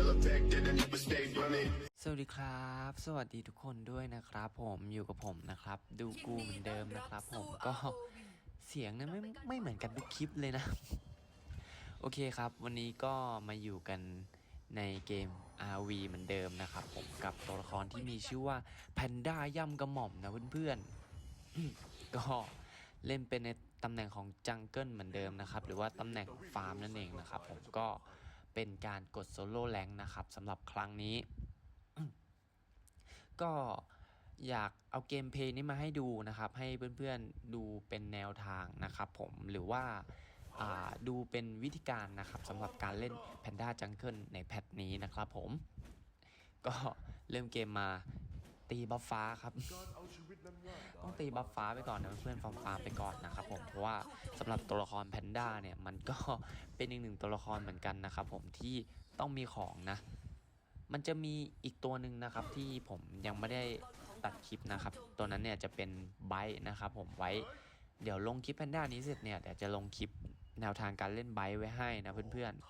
สวัสดีครับ สวัสดีทุกคนด้วยนะครับ ผมอยู่กับผมนะครับ ดูกูเหมือนเดิมนะครับ ผมก็เสียงนี่ยไม่ไม่เหมือนกันทุกคลิปเลยนะ โอเคครับ วันนี้ก็มาอยู่กันในเกม RV เหมือนเดิมนะครับ ผมกับตัวละครที่มีชื่อว่าแพนด้าย่ำกระหม่อมนะเพื่อนๆก็เล่นเป็นในตำแหน่งของจังเกิลเหมือนเดิมนะครับ หรือว่าตำแหน่งฟาร์มนั่นเองนะครับ ผมก็ เป็นการกดโซโล่แรงนะครับสำหรับครั้งนี้ ก็อยากเอาเกมเพย์นี้มาให้ดูนะครับ ให้เพื่อนๆดูเป็นแนวทางนะครับผมหรือว่าอ่าดูเป็นวิธีการนะครับสำหรับการเล่น Panda Jungle ในแพทนี้นะครับผม ก็เริ่มเกมมา ตีบัฟฟ้าครับ ต้องตีบัฟฟ้าไปก่อนนะเพื่อนๆฟาร์มฟาร์มไปก่อนนะครับผมเพราะว่าสำหรับตัวละครแพนด้าเนี่ยมันก็เป็นอีกหนึ่งตัวละครเหมือนกันนะครับผมที่ต้องมีของนะ มันจะมีอีกตัวหนึ่งนะครับที่ผมยังไม่ได้ตัดคลิปนะครับ ตัวนั้นเนี่ยจะเป็นไบต์นะครับผมไว้เดี๋ยวลงคลิปแพนด้านี้เสร็จเนี่ยเดี๋ยวจะลงคลิปแนวทางการเล่นไบต์ไว้ให้นะเพื่อนๆ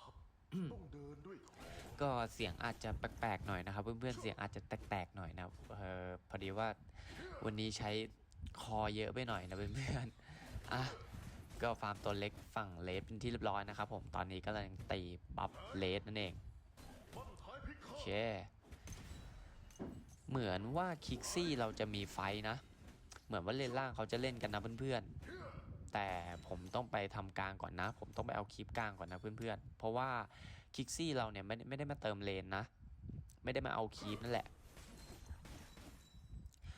ก็เสียงอาจจะแปลกๆหน่อยนะครับ เพื่อนๆเสียงอาจจะแตกๆหน่อยนะเออพอดีว่าวันนี้ใช้คอเยอะไปหน่อยนะเพื่อนๆอะก็ฟาร์มตัวเล็กฝั่งเลสเป็นที่เรียบร้อยนะครับผมตอนนี้ก็กำลังตีบัฟเลสนั่นเองโอเคเหมือนว่าคิกซี่เราจะมีไฟนะ เหมือนว่าเลนล่างเขาจะเล่นกันนะเพื่อนๆแต่ผมต้องไปทำกลางก่อนนะ ผมต้องไปเอาคลิปกลางก่อนนะเพื่อนๆเพราะว่า คิกซี่เราเนี่ยไม่ได้ม่ได้มาเติมเลนนะ ไม่ได้มาเอาคลิปนั่นแหละ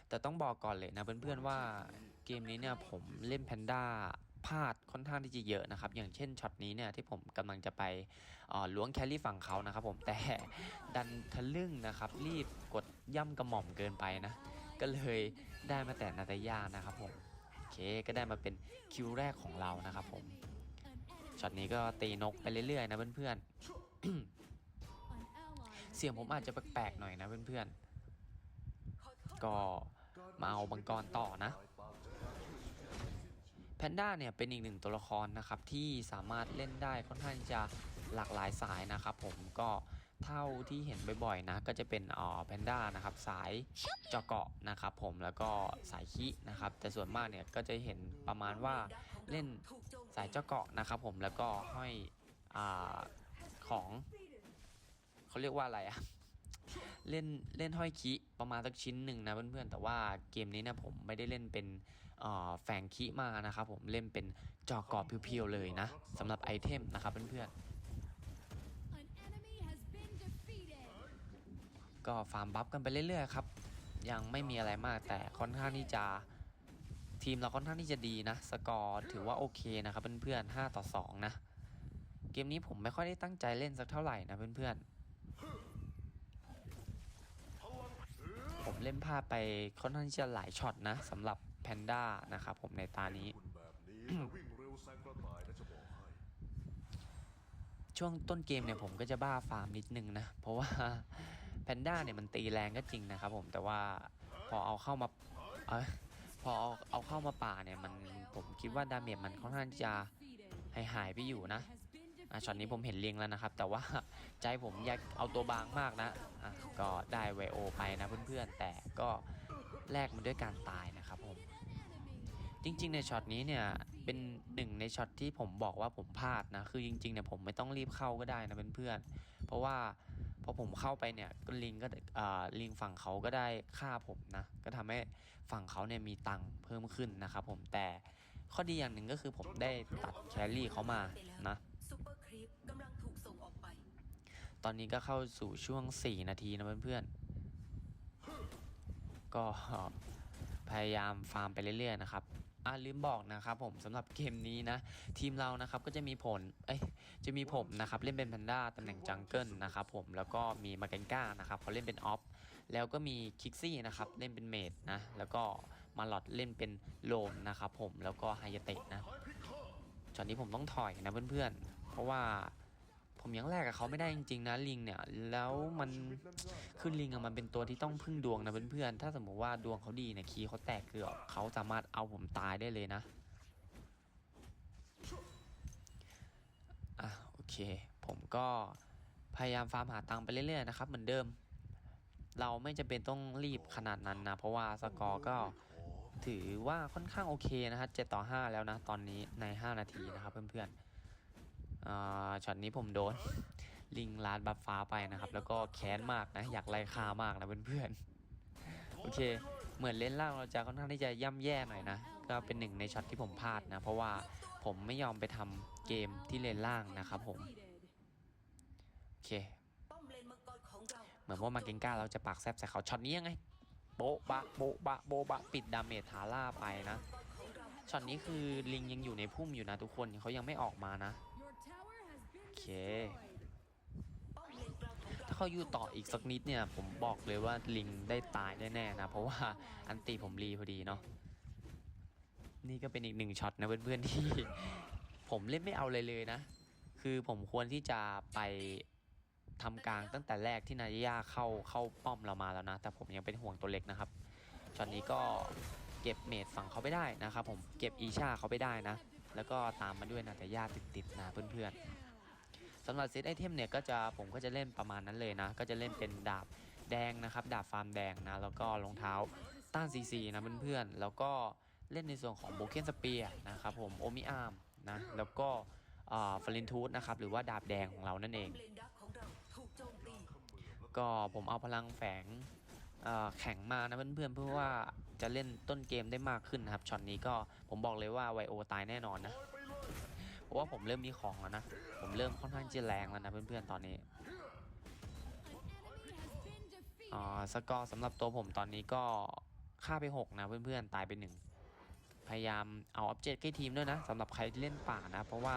แต่ต้องบอกก่อนเลยนะเพื่อนๆว่าเกมนี้เนี่ยผมเล่นแพนด้าพลาดค่อนข้างที่จะเยอะนะครับ อย่างเช่นช็อตนี้เนี่ยที่ผมกำลังจะไปล้วงแคลรี่ฝั่งเขานะครับผมแต่ดันทะลึ่งนะครับ รีบกดย่ำกระหม่อมเกินไปนะ ก็เลยได้มาแต่นาตายานะครับผมโอเคก็ได้มาเป็นคิวแรกของเรานะครับผมช็อตนี้ก็ตีนกไปเรื่อยๆนะเพื่อนๆ เสียงผมอาจจะแปลกๆหน่อยนะเพื่อนๆ ก็มาเอาบังกรต่อนะ แพนด้าเนี่ยเป็นอีกหนึ่งตัวละครนะครับ ที่สามารถเล่นได้ค่อนข้างจะหลากหลายสายนะครับผมก็เท่าที่เห็นบ่อยๆนะ ก็จะเป็นอ๋อแพนด้านะครับ สายเจาะเกาะนะครับผมแล้วก็สายขี้นะครับ แต่ส่วนมากเนี่ยก็จะเห็นประมาณว่าเล่นสายเจาะเกาะนะครับผมแล้วก็ห้อยอ่า ของเขาเรียกว่าอะไรอะเล่นเล่นห้อยคิประมาณสักชิ้นหนึ่งนะเพื่อนๆ แต่ว่าเกมนี้นะผมไม่ได้เล่นเป็นแฝงคิมานะครับผมเล่นเป็นจอกรอบเพียวๆเลยนะสำหรับไอเทมนะครับเพื่อนๆก็ฟาร์มบัฟกันไปเรื่อยๆครับยังไม่มีอะไรมากแต่ค่อนข้างที่จะทีมเราค่อนข้างที่จะดีนะ สกอร์ถือว่าโอเคนะครับเพื่อนๆ5ต่อ2นะ เกมนี้ผมไม่ค่อยได้ตั้งใจเล่นสักเท่าไหร่นะเพื่อนๆ ผมเล่นพลาดไปค่อนข้างที่จะหลายช็อตนะสำหรับแพนด้านะครับผมในตานี้คุณแบบนี้จะวิ่งเร็วแซงกระต่ายนะจะบอกให้ช่วงต้นเกมเนี่ยผมก็จะบ้าฟาร์มนิดนึงนะ เพราะว่าแพนด้าเนี่ยมันตีแรงก็จริงนะครับผมแต่ว่าพอเอาเข้ามาเอยพอเอาเอาเข้ามาป่าเนี่ยมันผมคิดว่าดาเมจมันค่อนข้างที่จะหายหายไปอยู่นะ อะช็อตนี้ผมเห็นเลียงแล้วนะครับ แต่ว่าใจผมอยากเอาตัวบางมากนะอะก็ได้ไวโอไปนะเพื่อนๆ แต่ก็แลกมันด้วยการตายนะครับผม จริงๆในช็อตนี้เนี่ยเป็นหนึ่งในช็อตที่ผมบอกว่าผมพลาดนะ คือจริงๆเนี่ยผมไม่ต้องรีบเข้าก็ได้นะเพื่อนๆ เพราะว่าพอผมเข้าไปเนี่ยก็ลิงก็ลิงฝั่งเขาก็ได้ฆ่าผมนะ ก็ทำให้ฝั่งเขาเนี่ยมีตังค์เพิ่มขึ้นนะครับผมแต่ข้อดีอย่างหนึ่งก็คือผมได้ตัดแครี่เขามานะ ซุปเปอร์ครีปกำลังถูกส่งออกไป ตอนนี้ก็เข้าสู่ช่วง 4 นาทีนะเพื่อนๆ ก็พยายามฟาร์มไปเรื่อยๆนะครับอ่าลืมบอกนะครับผมสำหรับเกมนี้นะ ทีมเรานะครับก็จะมีผลเอ้ยจะมีผมนะครับเล่นเป็นแพนด้าตำแหน่งจังเกิลนะครับผมแล้วก็มีมาเกนก้านะครับเขาเล่นเป็นออฟแล้วก็มีคิกซี่นะครับเล่นเป็นเมดนะแล้วก็มาลอดเล่นเป็นโลมนะครับผมแล้วก็ไฮยเตะนะตช็อตนี้ผมต้องถอยนะเพื่อนๆ เพราะว่าผมยังแลกกับเขาไม่ได้จริงๆนะลิงเนี่ยแล้วมันชีวิตนั้นลิงอะมันเป็นตัวที่ต้องพึ่งดวงนะเพื่อนๆถ้าสมมติว่าดวงเขาดีเนี่ยคีย์เขาแตกเกือบเขาสามารถเอาผมตายได้เลยนะอะโอเค ผมก็พยายามฟาร์มหาตังไปเรื่อยๆนะครับเหมือนเดิม เราไม่จำเป็นต้องรีบขนาดนั้นนะ เพราะว่าสกอร์ก็ถือว่าค่อนข้างโอเคนะฮะ7ต่อ 5 แล้วนะ ตอนนี้ใน 5 นาทีนะครับเพื่อนๆอ่า ช็อตนี้ผมโดน ลิงลาดบัฟฟ้าไปนะครับ แล้วก็แค้นมากนะ อยากไล่ฆ่ามากนะเพื่อนๆ โอเค เหมือนเล่นล่างเราจะค่อนข้างที่จะย่ำแย่หน่อยนะ ก็เป็นหนึ่งในช็อตที่ผมพลาดนะ เพราะว่าผมไม่ยอมไปทำเกมที่เลนล่างนะครับผม โอเค เหมือนว่ามาเกงก้าเราจะปากแซบใส่เขาช็อตนี้ยังไง โบ๊ะบะโบ๊ะบะโบ๊ะบะปิดดาเมจทาร่าไปนะช็อตนี้คือลิงยังอยู่ในพุ่มอยู่นะทุกคนเขายังไม่ออกมานะ เค ถ้าเขาอยู่ต่ออีกสักนิดเนี่ย ผมบอกเลยว่าลิงได้ตายแน่ๆนะ เพราะว่าอันติผมรีพอดีเนาะ นี่ก็เป็นอีกหนึ่งช็อตนะเพื่อนๆที่ ผมเล่นไม่เอาเลยเลยนะ คือผมควรที่จะไปทำกลางตั้งแต่แรกที่นายาเข้าเข้าป้อมเรามาแล้วนะ แต่ผมยังเป็นห่วงตัวเล็กนะครับช็อตนี้ก็เก็บเมดฝั่งเขาไปได้นะครับผมเก็บอีชาเขาไปได้นะ แล้วก็ตามมาด้วยนาตายาติดๆนะเพื่อนๆ สำหรับเซตไอเทมเนี่ยก็จะผมก็จะเล่นประมาณนั้นเลยนะ ก็จะเล่นเป็นดาบแดงนะครับดาบฟาร์มแดงนะแล้วก็รองเท้าต้านซีซีนะเพื่อนๆแล้วก็เล่นในส่วนของโบเกนสเปียนะครับผมโอมิอาร์มนะแล้วก็ฟลินทูธนะครับหรือว่าดาบแดงของเรานั่นเอง ก็ผมเอาพลังแฝงแข็งมานะเพื่อนๆเพื่อว่าจะเล่นต้นเกมได้มากขึ้นนะครับช็อตนี้ก็ผมบอกเลยว่าไวโอตายแน่นอนนะ ราะว่าผมเริ่มมีของแล้วนะ ผมเริ่มค่อนข้างจะแรงแล้วนะเพื่อนๆตอนนี้อ่าสกอร์สำหรับตัวผมตอนนี้ก็ฆ่าไป 6 นะเพื่อนๆตายไป 1 พยายามเอาออบเจตให้ทีมด้วยนะสำหรับใครที่เล่นป่านะ เพราะว่า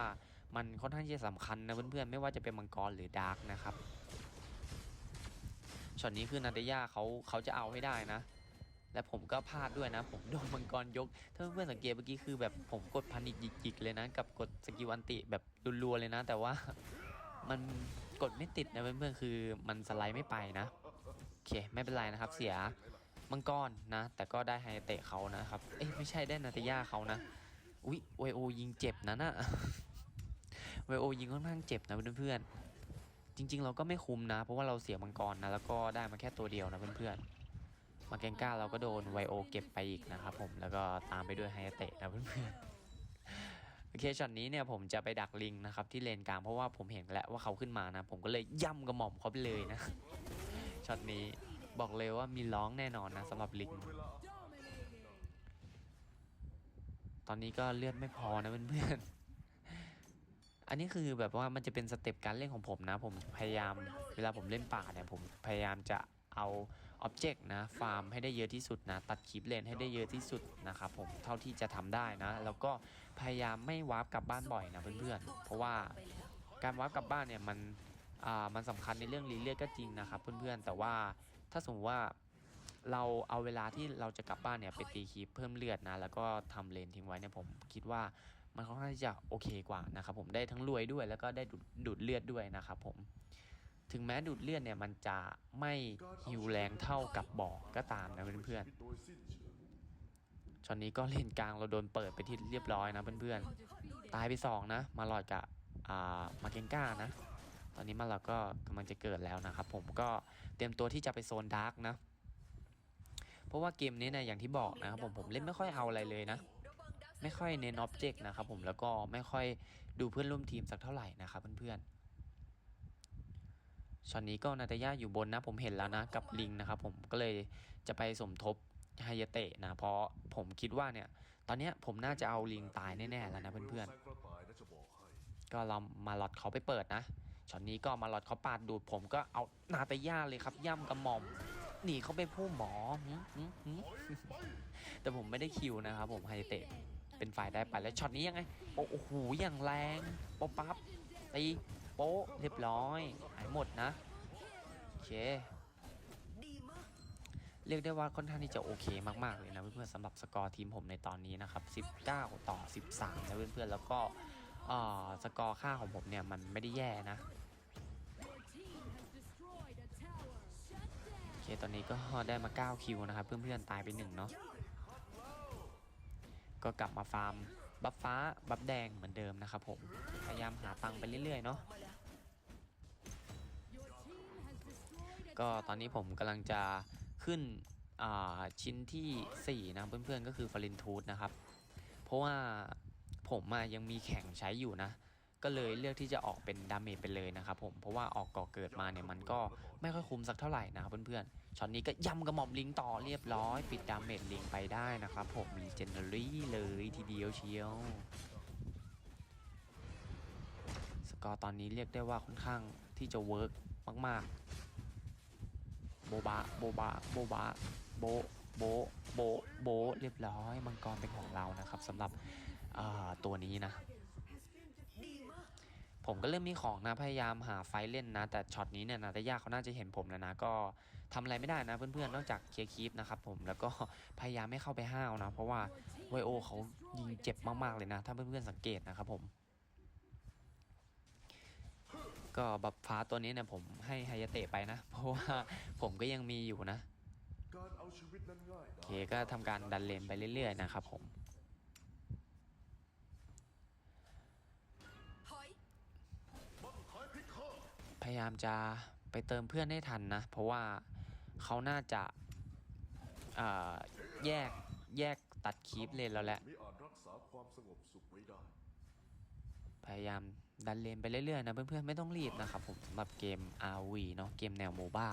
มันค่อนข้างจะสำคัญนะเพื่อนๆไม่ว่าจะเป็นมังกรหรือดาร์กนะครับช็อตนี้คือนาเดียเขาเขาจะเอาให้ได้นะ และผมก็พลาดด้วยนะ ผมโดนมังกรยก ถ้าเพื่อนๆสังเกตเมื่อกี้คือแบบผมกดพันิกยิกๆเลยนะ กับกดสกิลอันติแบบรัวๆเลยนะ แต่ว่ามันกดไม่ติดนะเพื่อนๆคือมันสไลด์ไม่ไปนะโอเคไม่เป็นไรนะครับ เสียมังกรนะ แต่ก็ได้ไฮเตะเขานะครับ เอ้ยไม่ใช่ได้นาตยาเขานะอุ๊ยไวโอยิงเจ็บนะน่ะไวโอยิงค่อนข้างเจ็บนะเพื่อนๆจริง ๆ เราก็ไม่คุ้มนะ เพราะว่าเราเสียมังกรนะแล้วก็ได้มาแค่ตัวเดียวนะเพื่อนๆ มาเกงก้าเราก็โดนไวโอเก็บไปอีกนะครับผมแล้วก็ตามไปด้วยไฮเตะนะเพื่อนๆโอเคช็อตนี้เนี่ยผมจะไปดักลิงนะครับที่เลนกลางเพราะว่าผมเห็นแล้วว่าเขาขึ้นมานะ ผมก็เลยย่ำกระหม่อมเขาไปเลยนะช็อตนี้บอกเลยว่ามีร้องแน่นอนนะสำหรับลิงตอนนี้ก็เลือดไม่พอนะเพื่อนๆ อันนี้คือแบบว่ามันจะเป็นสเต็ปการเล่นของผมนะ ผมพยายามเวลาผมเล่นป่าเนี่ยผมพยายามจะเอา อ็อบเจกต์นะฟาร์มให้ได้เยอะที่สุดนะ ตัดคลิปเลนให้ได้เยอะที่สุดนะครับผมเท่าที่จะทำได้นะ แล้วก็พยายามไม่วาร์ปกลับบ้านบ่อยนะเพื่อนๆ เพราะว่าการวาร์ปกลับบ้านเนี่ยมันอ่ามันสำคัญในเรื่องรีเลือดก็จริงนะครับเพื่อนๆ แต่ว่าถ้าสมมติว่าเราเอาเวลาที่เราจะกลับบ้านเนี่ยไปตีคีปเพิ่มเลือดนะ แล้วก็ทำเลนทิ้งไว้เนี่ยผมคิดว่ามันค่อนข้างที่จะโอเคกว่านะครับผมได้ทั้งรวยด้วยแล้วก็ได้ดูดดูดเลือดด้วยนะครับผม ถึงแม้ดูดเลือดเนี่ยมันจะไม่ฮิวแรงเท่ากับบอกก็ตามนะเพื่อนๆโดยสิ้นเชิงช็อตนี้ก็เลนกลางเราโดนเปิดไปที่เรียบร้อยนะเพื่อนๆ ตายไปสองนะ มาหลอดกับอ่ามาเกงก้านะ ตอนนี้มาหลอดก็กำลังจะเกิดแล้วนะครับผมก็เตรียมตัวที่จะไปโซนดาร์กนะ เพราะว่าเกมนี้นะอย่างที่บอกนะครับผมผมเล่นไม่ค่อยเอาอะไรเลยนะไม่ค่อยเน้นอ็อบเจกต์นะครับผมแล้วก็ไม่ค่อยดูเพื่อนร่วมทีมสักเท่าไหร่นะครับเพื่อนๆ ช็อตนี้ก็นาตาย่าอยู่บนนะ ผมเห็นแล้วนะกับลิงนะครับผมก็เลยจะไปสมทบไฮยเตะนะ เพราะผมคิดว่าเนี่ย ตอนนี้ผมน่าจะเอาลิงตายแน่ๆแล้วนะเพื่อนๆก็เรามาหลอดเขาไปเปิดนะช็อตนี้ก็มาหลอดเขาปาดดูดผมก็เอานาตาย่าเลยครับ ย่ำกระหม่อมหนีเขาไปผู้หมอ แต่ผมไม่ได้คิวนะครับผมไฮเตะเป็นฝ่ายได้ไปแล้วช็อตนี้ยังไง โอ้โหอย่างแรงป๊ะปั๊บตี โป๊ะเรียบร้อย หายหมดนะโอเคเรียกได้ว่าค่อนข้างที่จะโอเคมากๆเลยนะเพื่อนๆสำหรับสกอร์ทีมผมในตอนนี้นะครับ 19 ต่อ 13 นะเพื่อนๆแล้วก็สกอร์ค่าของผมเนี่ยมันไม่ได้แย่นะโอเคตอนนี้ก็ได้มา 9 คิวนะครับเพื่อนๆตายไปหนึ่งเนาะก็กลับมาฟาร์มบัฟฟ้าบัฟแดงเหมือนเดิมนะครับผมพยายามหาตังค์ไปเรื่อยๆเนาะ ก็ตอนนี้ผมกำลังจะขึ้นชิ้นทีสี่4 นะเพื่อนๆก็คือฟารินทูธนะครับ เพราะว่าผมอะยังมีแข่งใช้อยู่นะ ก็เลยเลือกที่จะออกเป็นดาเมจไปเลยนะครับผมเพราะว่าออกก่อเกิดมาเนี่ยมันก็ไม่ค่อยคุ้มสักเท่าไหร่นะครับเพื่อนๆช็อตนี้ก็ยำกระหม่อมลิงต่อเรียบร้อย ปิดดาเมจลิงไปได้นะครับผมรีเจนเนอรี่เลยทีเดียวเชียวสกอร์ตอนนี้เรียกได้ว่าค่อนข้างที่จะเวิร์กมากๆ โบบะโบบะโบบะโบโบโบโบเรียบร้อยมังกรเป็นของเรานะครับสำหรับตัวนี้นะ ผมก็เริ่มมีของนะพยายามหาไฟเล่นนะ แต่ช็อตนี้เนี่ยนาตายาเขาน่าจะเห็นผมแล้วนะ ก็ทำอะไรไม่ได้นะ เพื่อนๆนอกจากเคลียร์คีปนะครับผมแล้วก็พยายามไม่เข้าไปห้าวนะ เพราะว่าไวโอเขายิงเจ็บมากๆเลยนะ ถ้าเพื่อนๆสังเกตนะครับผม ก็บัฟฟ้าตัวนี้เนี่ยผมให้ไฮยาเตะไปนะ เพราะว่าผมก็ยังมีอยู่นะโอเคก็ทำการดันเลนไปเรื่อยๆนะครับผมพยายามจะไปเติมเพื่อนให้ทันนะ เพราะว่าเขาน่าจะแยกแยกตัดคีปเลนแล้วแหละพยายาม ดันเลนไปเรื่อยๆนะเพื่อนๆไม่ต้องรีบนะครับผมสำหรับเกม RV เนาะเกมแนวโมบ้า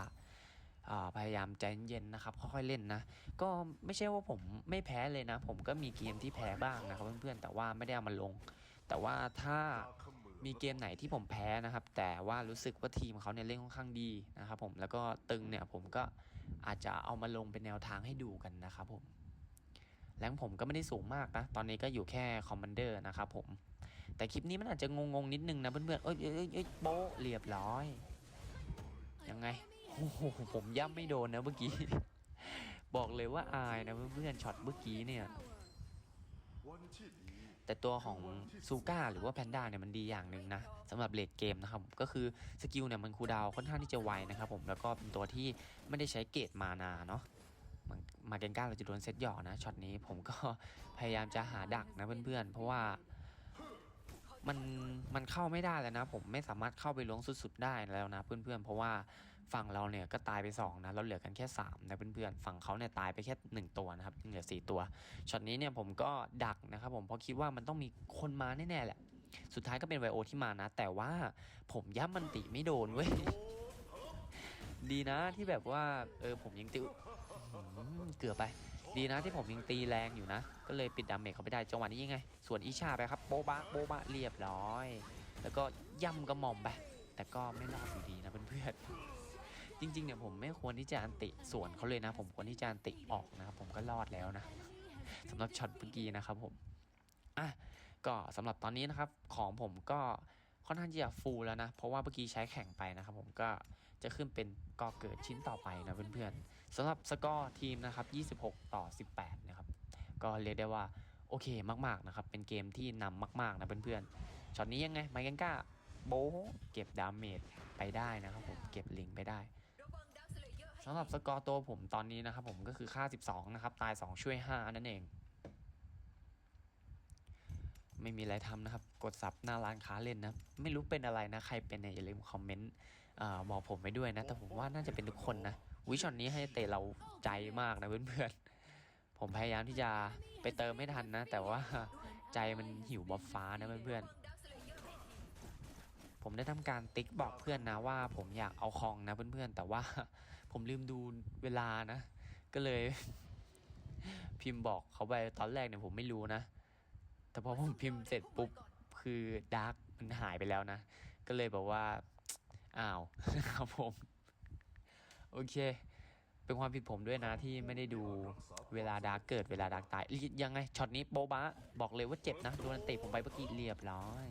พยายามใจเย็นๆนะครับค่อยๆเล่นนะ ก็ไม่ใช่ว่าผมไม่แพ้เลยนะ ผมก็มีเกมที่แพ้บ้างนะครับเพื่อนๆแต่ว่าไม่ได้เอามาลง แต่ว่าถ้ามีเกมไหนที่ผมแพ้นะครับ แต่ว่ารู้สึกว่าทีมเขาเนี่ยเล่นค่อนข้างดีนะครับผมแล้วก็ตึงเนี่ยผมก็อาจจะเอามาลงเป็นแนวทางให้ดูกันนะครับผมแรงผมก็ไม่ได้สูงมากนะ ตอนนี้ก็อยู่แค่คอมมานเดอร์นะครับผม แต่คลิปนี้มันอาจจะงงๆนิดนึงนะเพื่อนๆเอ้ยเอ้ยเอ้ยโป๊ะเรียบร้อยยังไงโอ้โหผมย่ำไม่โดนนะเมื่อกี้ บอกเลยว่าอายนะเพื่อนๆช็อตเมื่อกี้เนี่ยแต่ตัวของซูก้าหรือว่าแพนด้าเนี่ยมันดีอย่างหนึ่งนะสำหรับเลดเกมนะครับ ก็คือสกิลเนี่ยมันคูดาวค่อนข้างที่จะไวนะครับผมแล้วก็เป็นตัวที่ไม่ได้ใช้เกตมานาเนาะมันมาเกนก้าเราจะโดนเซตหย่อนะช็อตนี้ผมก็พยายามจะหาดักนะเพื่อนๆ เพราะว่า มันมันเข้าไม่ได้แล้วนะ ผมไม่สามารถเข้าไปล้วงสุด ๆ ได้แล้วนะ เพื่อนๆ เพราะว่าฝั่งเราเนี่ยก็ตายไปสองนะเราเหลือกันแค่สามนะเพื่อนๆฝั่งเขาเนี่ยตายไปแค่หนึ่งตัวนะครับเหลือสี่ตัวช็อตนี้เนี่ยผมก็ดักนะครับผมเพราะคิดว่ามันต้องมีคนมาแน่ๆแหละ สุดท้ายก็เป็นไวโอที่มานะ แต่ว่าผมย่ำมันติไม่โดนเว้ยดีนะที่แบบว่าเออผมยังติวเกือบไป ดีนะที่ผมยังตีแรงอยู่นะ ก็เลยปิดดาเมจเขาไปได้จังหวะนี้ยังไง ส่วนอีชาไปครับโบบะโบบะเรียบร้อย แล้วก็ย่ำกระหม่อมไปแต่ก็ไม่รอดอยู่ดีนะเพื่อนๆจริงๆเนี่ยผมไม่ควรที่จะอันติส่วนเขาเลยนะ ผมควรที่จะอันติออกนะครับผมก็รอดแล้วนะสำหรับช็อตเมื่อกี้นะครับผมอะก็สำหรับตอนนี้นะครับของผมก็ค่อนข้างที่จะฟูลแล้วนะ เพราะว่าเมื่อกี้ใช้แข่งไปนะครับผมก็จะขึ้นเป็นกอเกิดชิ้นต่อไปนะเพื่อนๆ สำหรับสกอร์ทีมนะครับ 26 ต่อ 18 นะครับ ก็เรียกได้ว่าโอเคมาก ๆ นะครับ เป็นเกมที่นำมาก ๆ นะเพื่อนๆ ช็อตนี้ยังไง ไมเกนก้าโบเก็บดาเมจไปได้นะครับผม เก็บลิงไปได้สำหรับสกอร์ตัวผมตอนนี้นะครับผมก็คือค่า 12 นะครับ ตาย 2 ช่วย 5 นั่นเอง ไม่มีอะไรทำนะครับ กดซับหน้าร้านค้าเล่นนะ ไม่รู้เป็นอะไรนะ ใครเป็นเนี่ยอย่าลืมคอมเมนต์บอกผมไว้ด้วยนะ แต่ผมว่าน่าจะเป็นทุกคนนะ วิช็อตนี้ให้เตะเราใจมากนะเพื่อนๆ ผมพยายามที่จะไปเติมไม่ทันนะ แต่ว่าใจมันหิวบัฟฟ้านะเพื่อนๆระวังดักสเลเยอร์ให้ทีผมได้ทำการติ๊กบอกเพื่อนนะว่า ผมอยากเอาคองนะเพื่อนๆ แต่ว่าผมลืมดูเวลานะ ก็เลย พิมพ์บอกเขาไปตอนแรกเนี่ยผมไม่รู้นะ แต่พอผมพิมพ์เสร็จปุ๊บคือดาร์กมันหายไปแล้วนะ ก็เลยบอกว่า อ้าวครับผม โอเค เป็นความผิดผมด้วยนะที่ไม่ได้ดูเวลาดาร์กเกิดเวลาดาร์กตายยังไงช็อตนี้โบบะบอกเลยว่าเจ็บนะโดนเตะผมไปเมื่อกี้เรียบร้อย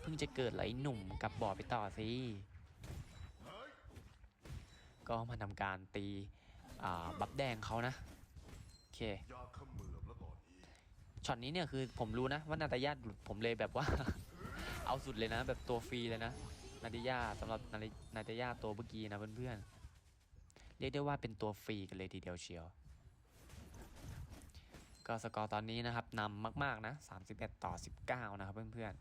เพิ่งจะเกิดไหลหนุ่มกับบอดไปต่อสิก็มาทำการตีบัฟแดงเขานะโอเคช็อตนี้เนี่ยคือผมรู้นะว่านาตาญาหลุดผมเลยแบบว่า เอาสุดเลยนะ แบบตัวฟรีเลยนะนาตาญาสำหรับนาตานาตาญาตัวเมื่อกี้นะเพื่อนๆ เรียกได้ว่าเป็นตัวฟรีกันเลยทีเดียวเชียว ก็สกอร์ตอนนี้นะครับนำมากๆนะ 31 ต่อ 19 นะครับเพื่อน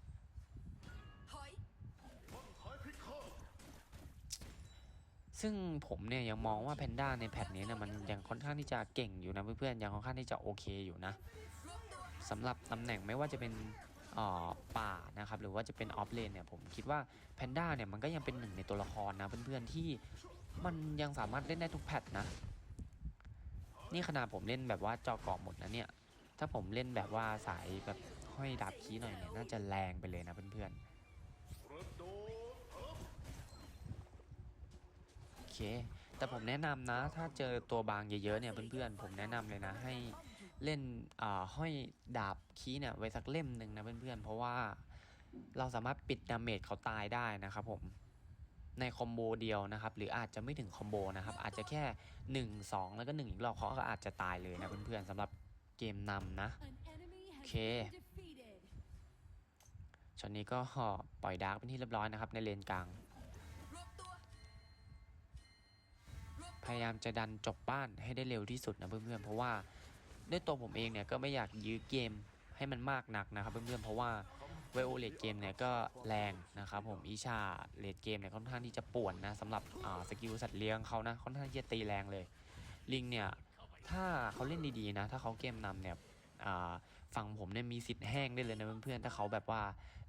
ๆถอยบั้นท้ายพิฆาตสซึ่งผมเนี่ยยังมองว่าแพนด้าในแพทนี้เนี่ยมันยังค่อนข้างที่จะเก่งอยู่นะเพื่อนๆยังค่อนข้างที่จะโอเคอยู่นะสำหรับตำแหน่งไม่ว่าจะเป็นเอ่อป่านะครับหรือว่าจะเป็นออฟเลนเนี่ยผมคิดว่าแพนด้าเนี่ยมันก็ยังเป็นหนึ่งในตัวละครนะเพื่อนๆที่ มันยังสามารถเล่นได้ทุกแพทนะ นี่ขนาดผมเล่นแบบว่าจอเกาะหมดนะเนี่ย ถ้าผมเล่นแบบว่าสายแบบห้อยดาบคีหน่อยเนี่ยน่าจะแรงไปเลยนะเพื่อนๆ โอเค แต่ผมแนะนำนะ ถ้าเจอตัวบางเยอะๆเนี่ยเพื่อนๆ ผมแนะนำเลยนะให้เล่นห้อยดาบคีเนี่ยไว้สักเล่มหนึ่งนะเพื่อนๆ เพราะว่าเราสามารถปิดดาเมจเขาตายได้นะครับผม ในคอมโบเดียวนะครับหรืออาจจะไม่ถึงคอมโบนะครับอาจจะแค่ 1 2 แล้วก็ 1 อีกรอบเขาก็อาจจะตายเลยนะเพื่อนๆสำหรับเกมนำนะโอเคช็อตนี้ก็ปล่อยดาร์กเป็นที่เรียบร้อยนะครับในเลนกลาง พยายามจะดันจบบ้านให้ได้เร็วที่สุดนะเพื่อนๆเพราะว่าด้วยตัวผมเองเนี่ยก็ไม่อยากยื้อเกมให้มันมากหนักนะครับเพื่อนๆเพราะว่า ไวโอเลดเกมเนี่ยก็แรงนะครับผมอีชาเลดเกมเนี่ยค่อนข้างที่จะป่วนนะสำหรับสกิลสัตว์เลี้ยงเขานะค่อนข้างที่จะตีแรงเลยลิงเนี่ยถ้าเขาเล่นดีๆนะ ถ้าเขาเกมนำเนี่ยฝั่งผมเนี่ยมีสิทธิ์แห้งได้เลยนะเพื่อนๆถ้าเขาแบบว่า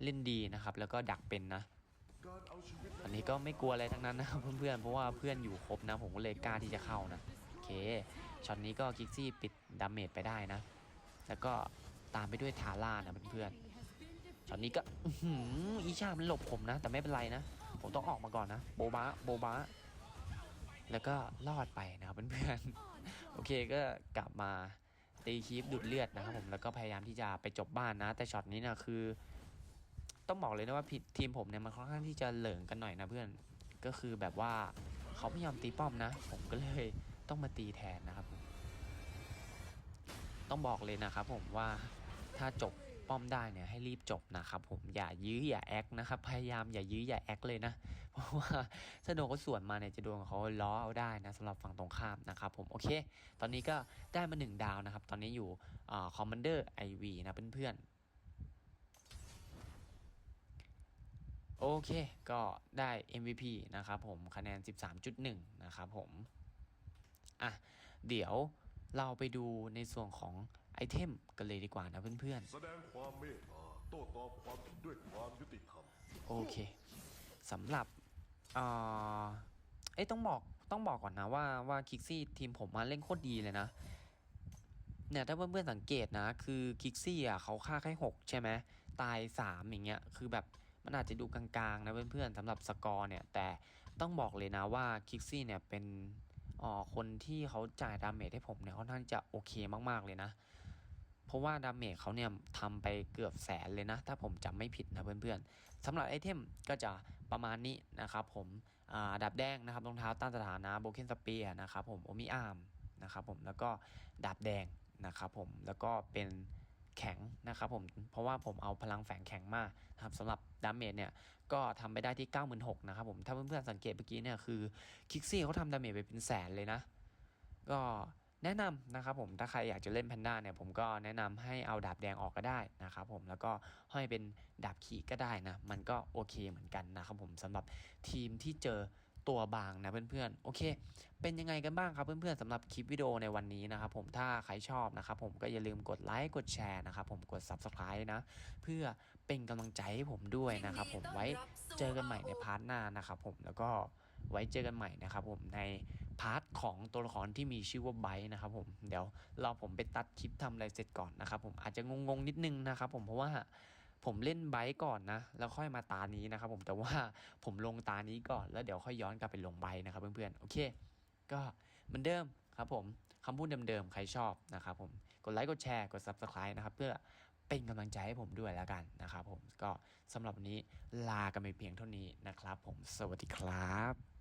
เล่นดีนะครับแล้วก็ดักเป็นนะอันนี้ก็ไม่กลัวอะไรทั้งนั้นนะครับเพื่อนๆเพราะว่าเพื่อนอยู่ครบนะผมก็เลยกล้าที่จะเข้านะโอเคช็อตนี้ก็กิกซี่ปิดดาเมจไปได้นะ แล้วก็ตามไปด้วยทาร่านะเพื่อนๆ ช็อตนี้ก็อื้มอีชามันหลบผมนะ แต่ไม่เป็นไรนะ ผมต้องออกมาก่อนนะ โบบะโบบะแล้วก็รอดไปนะครับเพื่อนๆ โอเคก็กลับมาตีคีฟดูดเลือดนะครับผมแล้วก็พยายามที่จะไปจบบ้านนะ แต่ช็อตนี้นะคือ ต้องบอกเลยนะว่าผิดทีมผมเนี่ยมันค่อนข้างที่จะเหลิงกันหน่อยนะเพื่อนก็คือแบบว่าเขาไม่ยอมตีป้อมนะ ผมก็เลยต้องมาตีแทนนะครับ ต้องบอกเลยนะครับผมว่าถ้าจบ ป้อมได้เนี่ยให้รีบจบนะครับผมอย่ายื้ออย่าแอคนะครับพยายามอย่ายื้ออย่าแอคเลยนะ เพราะว่าถ้าโดนเขาสวนมาเนี่ยจะโดนเขาล้อเอาได้นะสำหรับฝั่งตรงข้ามนะครับผมโอเค ตอนนี้ก็ได้มาหนึ่งดาวนะครับ ตอนนี้อยู่คอมมานเดอร์ไอวีนะเพื่อนๆโอเค ก็ได้ MVP นะครับผมคะแนน 13.1 นะครับผมอะเดี๋ยวเราไปดูในส่วนของ ไอเทมกันเลยดีกว่านะเพื่อนแสดงความเมตตาโต้ตอบความผิดด้วยความยุติธรรมๆโอเคสำหรับเอ่อเอ้ยต้องบอกต้องบอกก่อนนะว่าว่าคิกซี่ทีมผมมาเล่นโคตรดีเลยนะ เนี่ยถ้าเพื่อนๆสังเกตนะ คือคิกซี่อะเขาฆ่าแค่6ใช่ไหมตาย3อย่างเงี้ยคือแบบมันอาจจะดูกลางๆนะเพื่อนๆสำหรับสกอร์เนี่ย แต่ต้องบอกเลยนะว่าคิกซี่เนี่ยเป็นอ๋อคนที่เขาจ่ายดาเมจให้ผมเนี่ยค่อนข้างจะโอเคมากๆเลยนะเพ ราะว่าดาเมจเขาเนี่ยทำไปเกือบแสนเลยนะ ถ้าผมจำไม่ผิดนะเพื่อนๆสำหรับไอเทมก็จะประมาณนี้นะครับผมดาบแดงนะครับรองเท้าต้านสถานะโบเคนสเปียนะครับผมโอมิอาร์มนะครับผมแล้วก็ดาบแดงนะครับผมแล้วก็เป็นแข็งนะครับผมเพราะว่าผมเอาพลังแฝงแข็งมานะครับสำหรับดาเมจเนี่ยก็ทำไปได้ที่ 9 6 0 0นะครับผมถ้าเพื่อนๆสังเกตเมื่อกี้เนี่ยคือคิกซี่เขาทำดาเมจไปเป็นแสนเลยนะ ก็ แนะนำนะครับผมถ้าใครอยากจะเล่นแพนด้าเนี่ยผมก็แนะนำให้เอาดาบแดงออกก็ได้นะครับผมแล้วก็ห้อยเป็นดาบขีก็ได้นะมันก็โอเคเหมือนกันนะครับผมสำหรับทีมที่เจอตัวบางนะเพื่อนๆโอเค เป็นยังไงกันบ้างครับเพื่อนๆสำหรับคลิปวิดีโอในวันนี้นะครับผมถ้าใครชอบนะครับผมก็อย่าลืมกดไลค์กดแชร์นะครับผมกด Subscribe นะ เพื่อเป็นกำลังใจให้ผมด้วยนะครับผมไว้เจอกันใหม่ในพาร์ทหน้านะครับผมแล้วก็ ไว้เจอกันใหม่นะครับผมในพาร์ทของตัวละครที่มีชื่อว่าไบร์นะครับผมเดี๋ยวเรอผมไปตัดคลิปทำอะไรเสร็จก่อนนะครับผมอาจจะงงๆนิดนึงนะครับผมเพราะว่าผมเล่นไบร์ก่อนนะ แล้วค่อยมาตานี้นะครับผมแต่ว่าผมลงตานี้ก่อนแล้วเดี๋ยวค่อยย้อนกลับไปลงไบร์นะครับเพื่อนๆโอเค ก็เหมือนเดิมครับผมคำพูดเดิมๆใครชอบนะครับผมกดไลค์กดแชร์กด Subscribe นะครับเพื่อเป็นกำลังใจให้ผมด้วยแล้วกันนะครับผมก็สำหรับวันนี้ลากันไปเพียงเท่านี้นะครับผมสวัสดีครับ